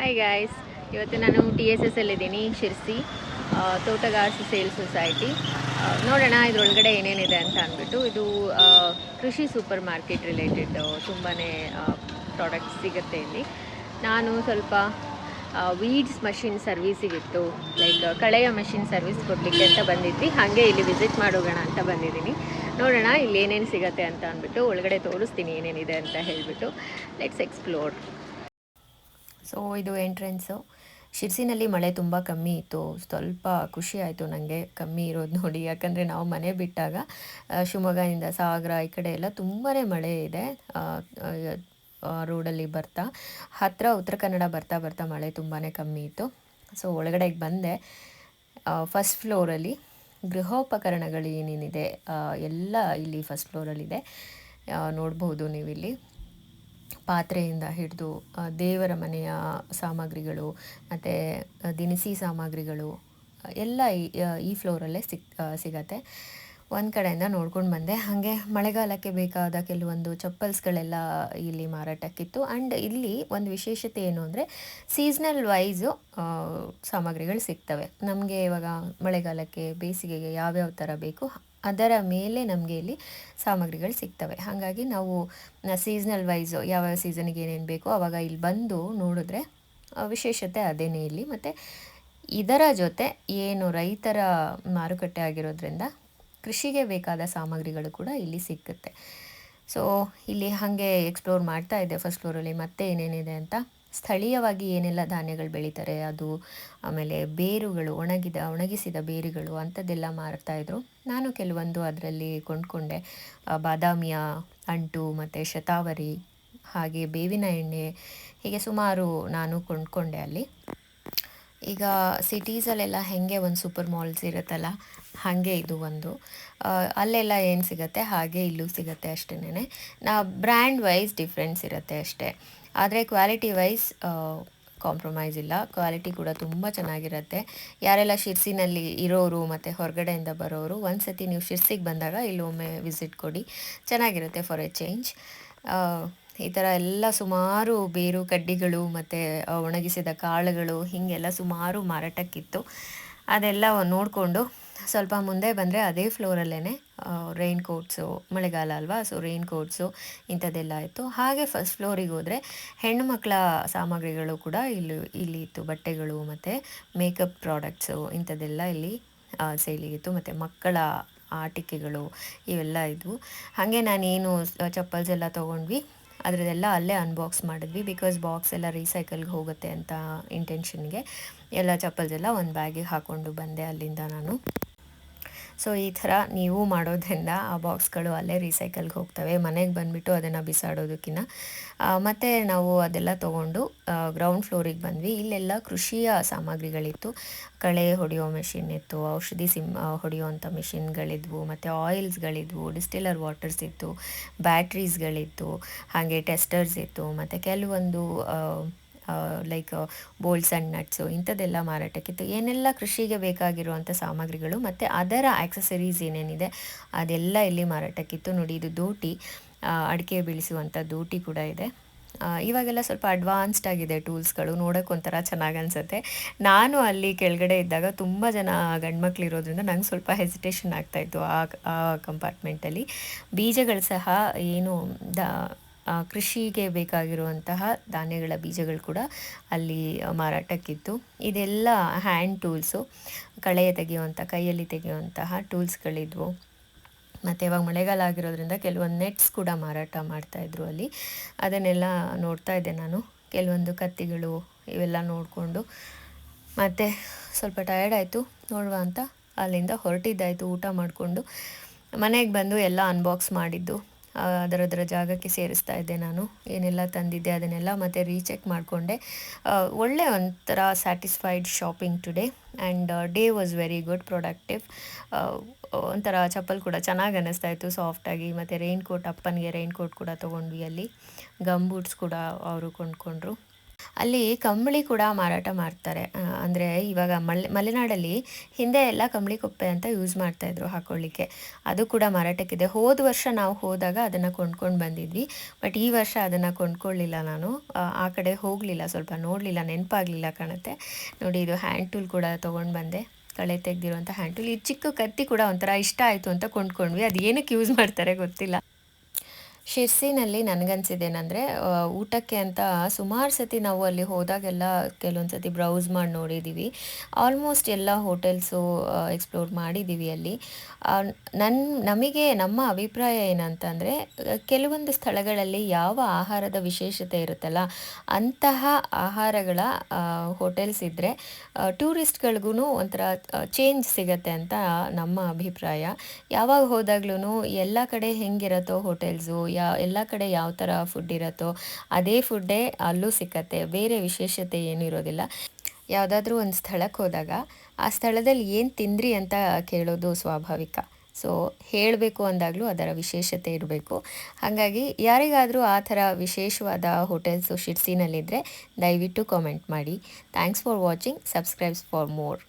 Hi guys ಇವತ್ತು ನಾನು T S S ಅಲ್ಲಿದ್ದೀನಿ ಶಿರ್ಸಿ ತೋಟಗಾರಿಕೆ ಸೇಲ್ ಸೊಸೈಟಿ. ನೋಡೋಣ ಇದ್ರೊಳಗಡೆ ಏನೇನಿದೆ ಅಂತ ಅಂದ್ಬಿಟ್ಟು. ಇದು ಕೃಷಿ ಸೂಪರ್ ಮಾರ್ಕೆಟ್ ರಿಲೇಟೆಡ್ ತುಂಬಾ ಪ್ರಾಡಕ್ಟ್ಸ್ ಸಿಗುತ್ತೆ ಇಲ್ಲಿ. ನಾನು ಸ್ವಲ್ಪ ವೀಡ್ಸ್ ಮಷಿನ್ ಸರ್ವೀಸಿಗಿತ್ತು ಲೈಕ್ ಕಳೆಯ ಮಷಿನ್ ಸರ್ವಿಸ್ ಕೊಡಲಿಕ್ಕೆ ಅಂತ ಬಂದಿದ್ವಿ. ಹಾಗೆ ಇಲ್ಲಿ ವಿಸಿಟ್ ಮಾಡೋಗೋಣ ಅಂತ ಬಂದಿದ್ದೀನಿ. ನೋಡೋಣ ಇಲ್ಲಿ ಏನೇನು ಸಿಗುತ್ತೆ ಅಂತ ಅಂದ್ಬಿಟ್ಟು ಒಳಗಡೆ ತೋರಿಸ್ತೀನಿ ಏನೇನಿದೆ ಅಂತ ಹೇಳಿಬಿಟ್ಟು. ಲೆಟ್ಸ್ ಎಕ್ಸ್ಪ್ಲೋರ್ ಸೊ ಇದು ಎಂಟ್ರೆನ್ಸು. ಶಿರ್ಸಿನಲ್ಲಿ ಮಳೆ ತುಂಬ ಕಮ್ಮಿ ಇತ್ತು. ಸ್ವಲ್ಪ ಖುಷಿ ಆಯಿತು ನನಗೆ ಕಮ್ಮಿ ಇರೋದು ನೋಡಿ. ಯಾಕಂದರೆ ನಾವು ಮನೆ ಬಿಟ್ಟಾಗ ಶಿವಮೊಗ್ಗದಿಂದ ಸಾಗರ ಈ ಕಡೆ ಎಲ್ಲ ತುಂಬಾ ಮಳೆ ಇದೆ. ರೋಡಲ್ಲಿ ಬರ್ತಾ ಹತ್ತಿರ ಉತ್ತರ ಕನ್ನಡ ಬರ್ತಾ ಬರ್ತಾ ಮಳೆ ತುಂಬಾ ಕಮ್ಮಿ ಇತ್ತು. ಸೊ, ಒಳಗಡೆಗೆ ಬಂದೆ. ಫಸ್ಟ್ ಫ್ಲೋರಲ್ಲಿ ಗೃಹೋಪಕರಣಗಳು ಏನೇನಿದೆ ಎಲ್ಲ ಇಲ್ಲಿ ಫಸ್ಟ್ ಫ್ಲೋರಲ್ಲಿದೆ ನೋಡ್ಬೋದು ನೀವಿಲ್ಲಿ. ಪಾತ್ರೆಯಿಂದ ಹಿಡಿದು ದೇವರ ಮನೆಯ ಸಾಮಗ್ರಿಗಳು, ಮತ್ತು ದಿನಸಿ ಸಾಮಗ್ರಿಗಳು, ಎಲ್ಲ ಈ ಫ್ಲೋರಲ್ಲೇ ಸಿಕ್ ಸಿಗತ್ತೆ. ಒಂದು ಕಡೆಯಿಂದ ನೋಡ್ಕೊಂಡು ಬಂದೆ. ಹಾಗೆ ಮಳೆಗಾಲಕ್ಕೆ ಬೇಕಾದ ಕೆಲವೊಂದು ಚಪ್ಪಲ್ಸ್ಗಳೆಲ್ಲ ಇಲ್ಲಿ ಮಾರಾಟಕ್ಕಿತ್ತು. ಆ್ಯಂಡ್ ಇಲ್ಲಿ ಒಂದು ವಿಶೇಷತೆ ಏನು ಅಂದರೆ ಸೀಸ್ನಲ್ ವೈಸು ಸಾಮಗ್ರಿಗಳು ಸಿಗ್ತವೆ. ನಮಗೆ ಇವಾಗ ಮಳೆಗಾಲಕ್ಕೆ ಬೇಸಿಗೆಗೆ ಯಾವ್ಯಾವ ಥರ ಬೇಕು ಅದರ ಮೇಲೆ ನಮಗೆ ಇಲ್ಲಿ ಸಾಮಗ್ರಿಗಳು ಸಿಗ್ತವೆ. ಹಾಗಾಗಿ ನಾವು ಸೀಸನಲ್ ವೈಸು ಯಾವ್ಯಾವ ಸೀಸನ್ಗೆ ಏನೇನು ಬೇಕೋ ಆವಾಗ ಇಲ್ಲಿ ಬಂದು ನೋಡಿದ್ರೆ ವಿಶೇಷತೆ ಅದೇನೇ ಇಲ್ಲಿ. ಮತ್ತು ಇದರ ಜೊತೆ ಏನು ರೈತರ ಮಾರುಕಟ್ಟೆ ಆಗಿರೋದ್ರಿಂದ ಕೃಷಿಗೆ ಬೇಕಾದ ಸಾಮಗ್ರಿಗಳು ಕೂಡ ಇಲ್ಲಿ ಸಿಕ್ಕುತ್ತೆ. ಸೊ ಇಲ್ಲಿ ಹಾಗೆ ಎಕ್ಸ್ಪ್ಲೋರ್ ಮಾಡ್ತಾ ಇದ್ದೆ ಫಸ್ಟ್ ಫ್ಲೋರಲ್ಲಿ ಮತ್ತೆ ಏನೇನಿದೆ ಅಂತ ಸ್ಥಳೀಯವಾಗಿ ಏನೆಲ್ಲ ಧಾನ್ಯಗಳು ಬೆಳೀತಾರೆ, ಅದು ಆಮೇಲೆ ಬೇರುಗಳು, ಒಣಗಿದ, ಒಣಗಿಸಿದ ಬೇರುಗಳು ಅಂಥದ್ದೆಲ್ಲ ಮಾರ್ತಾಯಿದ್ರು ನಾನು ಕೆಲವೊಂದು ಅದರಲ್ಲಿ ಕೊಂಡ್ಕೊಂಡೆ. ಬಾದಾಮಿಯ ಅಂಟು ಮತ್ತು ಶತಾವರಿ, ಹಾಗೆ ಬೇವಿನ ಎಣ್ಣೆ, ಹೀಗೆ ಸುಮಾರು ನಾನು ಕೊಂಡ್ಕೊಂಡೆ ಅಲ್ಲಿ. ಈಗ ಸಿಟೀಸಲ್ಲೆಲ್ಲ ಹೆಂಗೆ ಒಂದು ಸೂಪರ್ ಮಾಲ್ಸ್ ಇರುತ್ತಲ್ಲ, ಹಾಗೆ ಇದು ಒಂದು. ಅಲ್ಲೆಲ್ಲ ಏನು ಸಿಗುತ್ತೆ? ಹಾಗೆ ಇಲ್ಲೂ ಸಿಗುತ್ತೆ ಅಷ್ಟೇನೆ ನಾ, ಬ್ರ್ಯಾಂಡ್ ವೈಸ್ ಡಿಫ್ರೆನ್ಸ್ ಇರುತ್ತೆ ಅಷ್ಟೇ. ಆದರೆ ಕ್ವಾಲಿಟಿ ವೈಸ್ ಕಾಂಪ್ರಮೈಸ್ ಇಲ್ಲ. ಕ್ವಾಲಿಟಿ ಕೂಡ ತುಂಬ ಚೆನ್ನಾಗಿರುತ್ತೆ. ಯಾರೆಲ್ಲ ಶಿರ್ಸಿನಲ್ಲಿ ಇರೋರು ಮತ್ತು ಹೊರಗಡೆಯಿಂದ ಬರೋರು ಒಂದು ಸತಿ ನೀವು ಶಿರ್ಸಿಗೆ ಬಂದಾಗ ಇಲ್ಲೊಮ್ಮೆ ವಿಸಿಟ್ ಕೊಡಿ. ಚೆನ್ನಾಗಿರುತ್ತೆ ಫಾರ್ ಎ ಚೇಂಜ್ ಈ ಥರ ಎಲ್ಲ ಸುಮಾರು ಬೇರು, ಕಡ್ಡಿಗಳು ಮತ್ತು ಒಣಗಿಸಿದ ಕಾಳುಗಳು, ಹೀಗೆಲ್ಲ ಸುಮಾರು ಮಾರಾಟಕ್ಕಿತ್ತು. ಅದೆಲ್ಲ ನೋಡಿಕೊಂಡು ಸ್ವಲ್ಪ ಮುಂದೆ ಬಂದರೆ ಅದೇ ಫ್ಲೋರಲ್ಲೇ ರೈನ್ ಕೋಟ್ಸು ಮಳೆಗಾಲ ಅಲ್ವಾ? ಸೊ ರೈನ್ ಕೋಟ್ಸು ಇಂಥದ್ದೆಲ್ಲ ಇತ್ತು. ಹಾಗೆ ಫಸ್ಟ್ ಫ್ಲೋರಿಗೆ ಹೋದರೆ ಹೆಣ್ಣು ಮಕ್ಕಳ ಸಾಮಗ್ರಿಗಳು ಕೂಡ ಇಲ್ಲಿ ಇಲ್ಲಿ ಇತ್ತು. ಬಟ್ಟೆಗಳು ಮತ್ತು ಮೇಕಪ್ ಪ್ರಾಡಕ್ಟ್ಸು ಇಂಥದ್ದೆಲ್ಲ ಇಲ್ಲಿ ಸೇಲಿಗಿತ್ತು ಮತ್ತು ಮಕ್ಕಳ ಆಟಿಕೆಗಳು ಇವೆಲ್ಲ ಇದ್ವು. ಹಾಗೆ ನಾನೇನು ಚಪ್ಪಲ್ಸ್ ಎಲ್ಲ ತೊಗೊಂಡ್ವಿ. ಅದರದೆಲ್ಲ ಅಲ್ಲೇ ಅನ್ಬಾಕ್ಸ್ ಮಾಡಿದ್ವಿ. ಬಿಕಾಸ್ ಬಾಕ್ಸ್ ಎಲ್ಲ ರೀಸೈಕಲ್ಗೆ ಹೋಗುತ್ತೆ ಅಂತ ಇಂಟೆನ್ಷನ್ಗೆ ಎಲ್ಲ ಚಪ್ಪಲ್ಸ್ ಎಲ್ಲ ಒಂದು ಬ್ಯಾಗಿಗೆ ಹಾಕ್ಕೊಂಡು ಬಂದೆ ಅಲ್ಲಿಂದ ನಾನು. ಸೊ ಈ ಥರ ನೀವು ಮಾಡೋದ್ರಿಂದ ಆ ಬಾಕ್ಸ್ಗಳು ಅಲ್ಲೇ ರೀಸೈಕಲ್ಗೆ ಹೋಗ್ತವೆ. ಮನೆಗೆ ಬಂದುಬಿಟ್ಟು ಅದನ್ನು ಬಿಸಾಡೋದಕ್ಕಿಂತ ಮತ್ತು ನಾವು ಅದೆಲ್ಲ ತೊಗೊಂಡು ಗ್ರೌಂಡ್ ಫ್ಲೋರಿಗೆ ಬಂದ್ವಿ. ಇಲ್ಲೆಲ್ಲ ಕೃಷಿಯ ಸಾಮಗ್ರಿಗಳಿತ್ತು. ಕಳೆ ಹೊಡೆಯೋ ಮೆಷಿನ್ ಇತ್ತು, ಔಷಧಿ ಸಿಮ್ ಹೊಡೆಯುವಂಥ ಮೆಷಿನ್ಗಳಿದ್ವು ಮತ್ತು ಆಯಿಲ್ಸ್ಗಳಿದ್ವು ಡಿಸ್ಟಿಲರ್ ವಾಟರ್ಸ್ ಇತ್ತು ಬ್ಯಾಟ್ರೀಸ್ಗಳಿತ್ತು ಹಾಗೆ ಟೆಸ್ಟರ್ಸ್ ಇತ್ತು, ಮತ್ತು ಕೆಲವೊಂದು ಲೈಕ್ ಬೋಲ್ಸ್ ಆ್ಯಂಡ್ ನಟ್ಸು ಇಂಥದ್ದೆಲ್ಲ ಮಾರಾಟಕ್ಕಿತ್ತು ಏನೆಲ್ಲ ಕೃಷಿಗೆ ಬೇಕಾಗಿರುವಂಥ ಸಾಮಗ್ರಿಗಳು ಮತ್ತು ಅದರ ಆಕ್ಸಸರೀಸ್ ಏನೇನಿದೆ, ಅದೆಲ್ಲ ಇಲ್ಲಿ ಮಾರಾಟಕ್ಕಿತ್ತು. ನೋಡಿ, ಇದು ದೋಟಿ ಅಡಿಕೆ ಬೀಳಿಸುವಂಥ ದೋಟಿ ಕೂಡ ಇದೆ. ಇವಾಗೆಲ್ಲ ಸ್ವಲ್ಪ ಅಡ್ವಾನ್ಸ್ಡ್ ಆಗಿದೆ ಟೂಲ್ಸ್ಗಳು, ನೋಡೋಕೆ ಒಂಥರ ಚೆನ್ನಾಗಿ ಅನಿಸುತ್ತೆ. ನಾನು ಅಲ್ಲಿ ಕೆಳಗಡೆ ಇದ್ದಾಗ ತುಂಬ ಜನ ಗಂಡ್ಮಕ್ಳು ಇರೋದ್ರಿಂದ ನಂಗೆ ಸ್ವಲ್ಪ ಹೆಸಿಟೇಷನ್ ಆಗ್ತಾಯಿತ್ತು ಆ ಆ ಕಂಪಾರ್ಟ್ಮೆಂಟಲ್ಲಿ ಬೀಜಗಳು ಸಹ ಏನು, ದ ಕೃಷಿಗೆ ಬೇಕಾಗಿರುವಂತಹ ಧಾನ್ಯಗಳ ಬೀಜಗಳು ಕೂಡ ಅಲ್ಲಿ ಮಾರಾಟಕ್ಕಿತ್ತು. ಇದೆಲ್ಲ ಹ್ಯಾಂಡ್ ಟೂಲ್ಸು ಕಳೆ ತೆಗೆಯುವಂಥ ಕೈಯಲ್ಲಿ ತೆಗೆಯುವಂತಹ ಟೂಲ್ಸ್ಗಳಿದ್ವು ಮತ್ತು ಇವಾಗ ಮಳೆಗಾಲ ಆಗಿರೋದ್ರಿಂದ ಕೆಲವೊಂದು ನೆಟ್ಸ್ ಕೂಡ ಮಾರಾಟ ಮಾಡ್ತಾಯಿದ್ರು ಅಲ್ಲಿ. ಅದನ್ನೆಲ್ಲ ನೋಡ್ತಾ ಇದ್ದೆ ನಾನು. ಕೆಲವೊಂದು ಕತ್ತಿಗಳು ಇವೆಲ್ಲ ನೋಡಿಕೊಂಡು. ಮತ್ತು ಸ್ವಲ್ಪ ಟಯರ್ಡ್ ಆಯಿತು. ನೋಡುವ ಅಂತ ಅಲ್ಲಿಂದ ಹೊರಟಿದ್ದಾಯಿತು. ಊಟ ಮಾಡಿಕೊಂಡು ಮನೆಗೆ ಬಂದು ಎಲ್ಲ ಅನ್ಬಾಕ್ಸ್ ಮಾಡಿದ್ದು. ಅದರದರ ಜಾಗಕ್ಕೆ ಸೇರಿಸ್ತಾ ಇದ್ದೆ ನಾನು. ಏನೆಲ್ಲ ತಂದಿದ್ದೆ ಅದನ್ನೆಲ್ಲ ಮತ್ತೆ ರೀಚೆಕ್ ಮಾಡಿಕೊಂಡೆ. ಒಳ್ಳೆ ಒಂಥರ satisfied shopping today and day was very good productive ಒಂಥರ ಚಪ್ಪಲ್ ಕೂಡ ಚೆನ್ನಾಗಿ ಅನ್ನಿಸ್ತಾ ಇತ್ತು ಸಾಫ್ಟಾಗಿ ಮತ್ತು ರೈನ್ ಕೋಟ್ ಅಪ್ಪನಿಗೆ ರೈನ್ ಕೋಟ್ ಕೂಡ ತೊಗೊಂಡ್ವಿ ಅಲ್ಲಿ. ಗಮ್ ಬೂಟ್ಸ್ ಕೂಡ ಅವರು ಕೊಂಡ್ಕೊಂಡ್ರು. ಅಲ್ಲಿ ಕಂಬಳಿ ಕೂಡ ಮಾರಾಟ ಮಾಡ್ತಾರೆ. ಅಂದರೆ ಇವಾಗ ಮಲೆ ಮಲೆನಾಡಲ್ಲಿ ಹಿಂದೆ ಎಲ್ಲ ಕಂಬಳಿ ಕೊಪ್ಪೆ ಅಂತ ಯೂಸ್ ಮಾಡ್ತಾಯಿದ್ರು ಹಾಕೊಳ್ಳಿಕ್ಕೆ. ಅದು ಕೂಡ ಮಾರಾಟಕ್ಕಿದೆ. ಹೋದ ವರ್ಷ ನಾವು ಹೋದಾಗ ಅದನ್ನು ಕೊಂಡ್ಕೊಂಡು ಬಂದಿದ್ವಿ. ಬಟ್ ಈ ವರ್ಷ ಅದನ್ನು ಕೊಂಡ್ಕೊಳ್ಳಿಲ್ಲ ನಾನು. ಆ, ಕಡೆ ಹೋಗಲಿಲ್ಲ ಸ್ವಲ್ಪ ನೋಡಲಿಲ್ಲ ನೆನಪಾಗಲಿಲ್ಲ ಕಾಣುತ್ತೆ. ನೋಡಿ ಇದು ಹ್ಯಾಂಡ್ ಟೂಲ್ ಕೂಡ ತೊಗೊಂಡು ಬಂದೆ. ಕಳೆ ತೆಗ್ದಿರುವಂಥ ಹ್ಯಾಂಡ್ ಟೂಲ್. ಈ ಚಿಕ್ಕ ಕತ್ತಿ ಕೂಡ ಒಂಥರ ಇಷ್ಟ ಆಯಿತು ಅಂತ ಕೊಂಡ್ಕೊಂಡ್ವಿ. ಅದು ಏನಕ್ಕೆ ಯೂಸ್ ಮಾಡ್ತಾರೆ ಗೊತ್ತಿಲ್ಲ. ಶಿರ್ಸಿನಲ್ಲಿ ನನಗನ್ಸಿದ್ದೇನೆಂದರೆ ಊಟಕ್ಕೆ ಅಂತ ಸುಮಾರು ಸತಿ ನಾವು ಅಲ್ಲಿ ಹೋದಾಗೆಲ್ಲ ಕೆಲವೊಂದು ಸತಿ ಬ್ರೌಸ್ ಮಾಡಿ ನೋಡಿದ್ದೀವಿ ಆಲ್ಮೋಸ್ಟ್ ಎಲ್ಲ ಹೋಟೆಲ್ಸು ಎಕ್ಸ್ಪ್ಲೋರ್ ಮಾಡಿದ್ದೀವಿ ಅಲ್ಲಿ. ನನ್ನ ನಮಗೆ ನಮ್ಮ ಅಭಿಪ್ರಾಯ ಏನಂತಂದರೆ ಕೆಲವೊಂದು ಸ್ಥಳಗಳಲ್ಲಿ ಯಾವ ಆಹಾರದ ವಿಶೇಷತೆ ಇರುತ್ತಲ್ಲ, ಅಂತಹ ಆಹಾರಗಳ ಹೋಟೆಲ್ಸ್ ಇದ್ದರೆ ಟೂರಿಸ್ಟ್ಗಳಿಗೂ ಒಂಥರ ಚೇಂಜ್ ಸಿಗತ್ತೆ ಅಂತ ನಮ್ಮ ಅಭಿಪ್ರಾಯ. ಯಾವಾಗ ಹೋದಾಗ್ಲೂ ಎಲ್ಲ ಕಡೆ ಹೆಂಗಿರತ್ತೋ ಹೋಟೆಲ್ಸು ಯಾ, ಎಲ್ಲ ಕಡೆ ಯಾವ ಥರ ಫುಡ್ ಇರುತ್ತೋ ಅದೇ ಫುಡ್ಡೇ ಅಲ್ಲೂ ಸಿಕ್ಕತ್ತೆ, ಬೇರೆ ವಿಶೇಷತೆ ಏನೂ ಇರೋದಿಲ್ಲ. ಯಾವುದಾದ್ರೂ ಒಂದು ಸ್ಥಳಕ್ಕೆ ಹೋದಾಗ ಆ ಸ್ಥಳದಲ್ಲಿ ಏನು ತಿಂದ್ರಿ ಅಂತ ಕೇಳೋದು ಸ್ವಾಭಾವಿಕ. ಸೊ ಹೇಳಬೇಕು ಅಂದಾಗಲೂ ಅದರ ವಿಶೇಷತೆ ಇರಬೇಕು. ಹಾಗಾಗಿ ಯಾರಿಗಾದರೂ ಆ ಥರ ವಿಶೇಷವಾದ ಹೋಟೆಲ್ಸು ಶಿರ್ಸಿನಲ್ಲಿದ್ದರೆ ದಯವಿಟ್ಟು ಕಾಮೆಂಟ್ ಮಾಡಿ. Thanks for watching subscribes for more